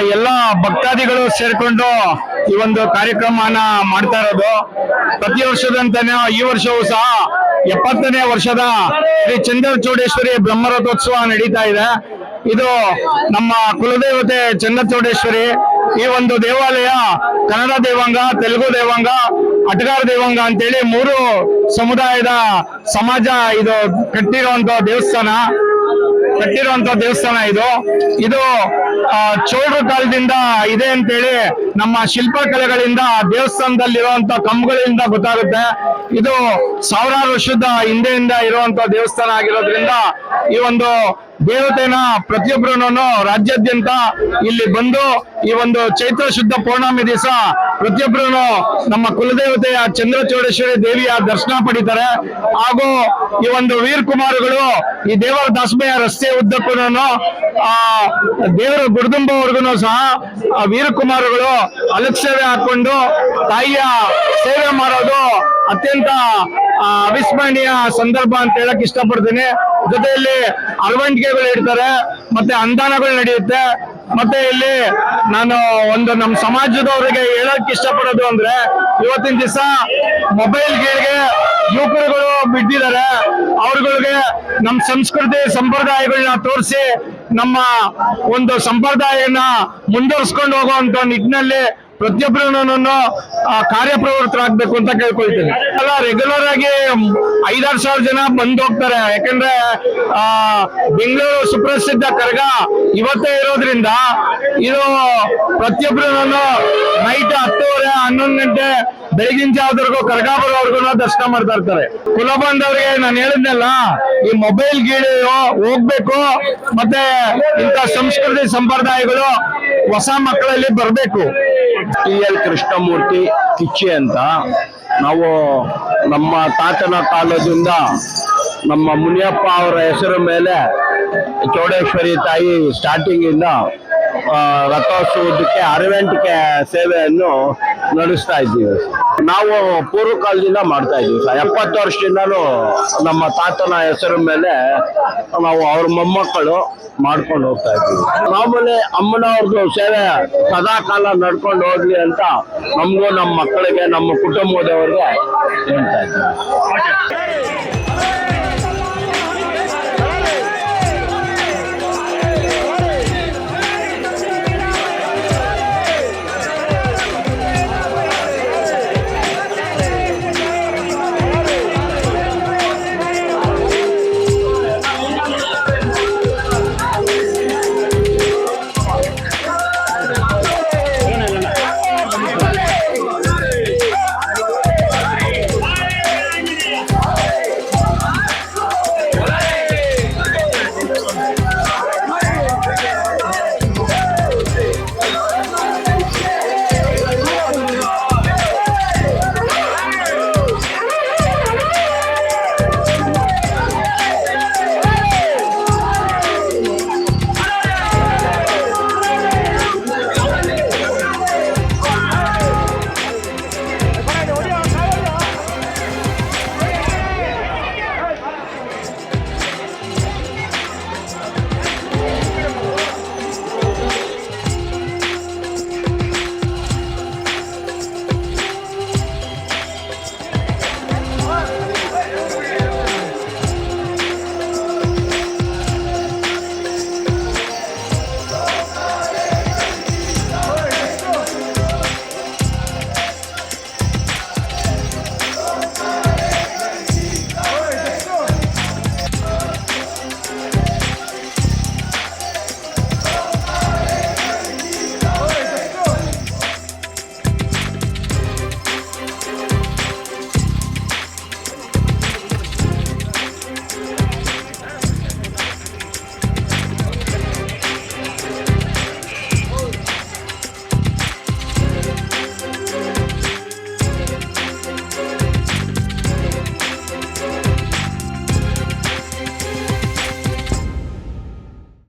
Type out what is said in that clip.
ಶ್ರೀಗಳು ಸೇರ್ಕೊಂಡು ಈ ಒಂದು ಕಾರ್ಯಕ್ರಮನ ಮಾಡ್ತಾ ಇರೋದು. ಪ್ರತಿ ವರ್ಷದಂತಾನೆ ಈ ವರ್ಷವೂ ಸಹ ಎಪ್ಪತ್ತನೇ ವರ್ಷದ ಶ್ರೀ ಚಂದ್ರಚೂಡೇಶ್ವರಿ ಬ್ರಹ್ಮರಥೋತ್ಸವ ನಡೀತಾ ಇದೆ. ಇದು ನಮ್ಮ ಕುಲದೇವತೆ ಚಂದ್ರಚೂಡೇಶ್ವರಿ, ಈ ಒಂದು ದೇವಾಲಯ ಕನ್ನಡ ದೇವಾಂಗ, ತೆಲುಗು ದೇವಾಂಗ, ಅಟಗಾರ ದೇವಾಂಗ ಅಂತೇಳಿ ಮೂರು ಸಮುದಾಯದ ಸಮಾಜ ಇದು ಕಟ್ಟಿರುವಂತ ದೇವಸ್ಥಾನ. ಕಟ್ಟಿರುವಂತ ದೇವಸ್ಥಾನ ಇದು. ಇದು ಚೋಳರ ಕಾಲದಿಂದ ಇದೆ ಅಂತೇಳಿ ನಮ್ಮ ಶಿಲ್ಪಕಲೆಗಳಿಂದ ದೇವಸ್ಥಾನದಲ್ಲಿರುವಂತ ಕಂಬಗಳಿಂದ ಗೊತ್ತಾಗುತ್ತೆ. ಇದು ಸಾವಿರಾರು ವರ್ಷದ ಹಿಂದೆಯಿಂದ ಇರುವಂತ ದೇವಸ್ಥಾನ ಆಗಿರೋದ್ರಿಂದ ಈ ಒಂದು ದೇವತೆನ ಪ್ರತಿಯೊಬ್ಬರನ್ನು ರಾಜ್ಯಾದ್ಯಂತ ಇಲ್ಲಿ ಬಂದು ಈ ಒಂದು ಚೈತ್ರ ಶುದ್ಧ ಪೌರ್ಣಮಿ ದಿವಸ ಪ್ರತಿಯೊಬ್ಬರೂ ನಮ್ಮ ಕುಲದೇವತೆಯ ಚಂದ್ರಚೋಡೇಶ್ವರಿ ದೇವಿಯ ದರ್ಶನ ಪಡಿತಾರೆ. ಹಾಗೂ ಈ ಒಂದು ವೀರ್ ಕುಮಾರ್ಗಳು ಈ ದೇವರ ದಾಸಮಯ ರಸ್ತೆ ಉದ್ದಕ್ಕೂ ಆ ದೇವರ ಗುರುದುಂಬವರೆಗೂ ಸಹ ಆ ವೀರಕುಮಾರಗಳು ಅಲಕ್ಷ್ಯವೇ ಹಾಕೊಂಡು ತಾಯಿಯ ಸೇವೆ ಮಾಡೋದು ಅತ್ಯಂತ ಅವಿಸ್ಮರಣೀಯ ಸಂದರ್ಭ ಅಂತ ಹೇಳಕ್ ಇಷ್ಟಪಡ್ತೀನಿ. ಜೊತೆಯಲ್ಲಿ ಅರವಣಿಕೆಗಳು ಇಡ್ತಾರೆ, ಮತ್ತೆ ಅನುದಾನಗಳು ನಡೆಯುತ್ತೆ. ಮತ್ತೆ ಇಲ್ಲಿ ನಾನು ಒಂದು ನಮ್ಮ ಸಮಾಜದವರಿಗೆ ಹೇಳಕ್ ಇಷ್ಟಪಡೋದು ಅಂದ್ರೆ ಇವತ್ತಿನ ದಿವಸ ಮೊಬೈಲ್ ಗೇಳ್ಗೆ ಯುವಕರುಗಳು ಬಿದ್ದಿದ್ದಾರೆ. ಅವ್ರಗಳಿಗೆ ನಮ್ಮ ಸಂಸ್ಕೃತಿ ಸಂಪ್ರದಾಯಗಳನ್ನ ತೋರಿಸಿ ನಮ್ಮ ಒಂದು ಸಂಪ್ರದಾಯನ ಮುಂದುವರ್ಸ್ಕೊಂಡು ಹೋಗುವಂತ ನಿಟ್ಟಿನಲ್ಲಿ ಪ್ರತಿಯೊಬ್ಬರನ್ನು ಕಾರ್ಯಪ್ರವೃತ್ತರಾಗಬೇಕು ಅಂತ ಕೇಳ್ಕೊಳ್ತೀನಿ. ಅಲ್ಲ ರೆಗ್ಯುಲರ್ ಆಗಿ ಐದಾರು ಸಾವಿರ ಜನ ಬಂದು ಹೋಗ್ತಾರೆ. ಯಾಕಂದ್ರೆ, ಆ, ಬೆಂಗಳೂರು ಸುಪ್ರಸಿದ್ಧ ಕರಗ ಇವತ್ತೇ ಇರೋದ್ರಿಂದ ಇದು ಪ್ರತಿಯೊಬ್ಬರನ್ನು ನೈಟ್ ಹತ್ತುವರೆ, ಹನ್ನೊಂದು ಗಂಟೆ ಬೆಳಗಿನ ಜಾವದವರೆಗೂ ಕರ್ಗ ಬರೋವರೆಗೂ ದರ್ಶನ ಮಾಡ್ತಾ ಇರ್ತಾರೆ. ಕುಲ ಬಂದವರಿಗೆ ನಾನು ಹೇಳಿದ್ನಲ್ಲ, ಈ ಮೊಬೈಲ್ ಗೀಳಿ ಹೋಗ್ಬೇಕು ಮತ್ತೆ ಇಂಥ ಸಂಸ್ಕೃತಿ ಸಂಪ್ರದಾಯಗಳು ಹೊಸ ಮಕ್ಕಳಲ್ಲಿ ಬರಬೇಕು. ಟಿ ಎಲ್ ಕೃಷ್ಣಮೂರ್ತಿ ಕಿಚ್ಚಿ ಅಂತ. ನಾವು ನಮ್ಮ ತಾತನ ಕಾಲದಿಂದ ನಮ್ಮ ಮುನಿಯಪ್ಪ ಅವರ ಹೆಸರು ಮೇಲೆ ಚೌಡೇಶ್ವರಿ ತಾಯಿ ಸ್ಟಾರ್ಟಿಂಗ್ ಇಂದ ಆ, ರಥೋತ್ಸವದಕ್ಕೆ ಅರವೆಂಟಿಕೆ ಸೇವೆಯನ್ನು ನಡೆಸ್ತಾ ಇದ್ದೀವಿ. ನಾವು ಪೂರ್ವ ಕಾಲದಿಂದ ಮಾಡ್ತಾ ಇದ್ದೀವಿ ಸರ್. ಎಪ್ಪತ್ತು ವರ್ಷದಿಂದಲೂ ನಮ್ಮ ತಾತನ ಹೆಸರು ಮೇಲೆ ನಾವು ಅವ್ರ ಮೊಮ್ಮಕ್ಕಳು ಮಾಡ್ಕೊಂಡು ಹೋಗ್ತಾ ಇದ್ದೀವಿ ಮಾಮೂಲಿ ಅಮ್ಮನವ್ರದ್ದು ಸೇವೆ ಸದಾ ಕಾಲ ನಡ್ಕೊಂಡು ಹೋಗ್ಲಿ ಅಂತ ನಮಗೂ ನಮ್ಮ ಮಕ್ಕಳಿಗೆ, ನಮ್ಮ ಕುಟುಂಬದವ್ರಿಗೆ ಹೇಳ್ತಾ ಇದ್ದೀವಿ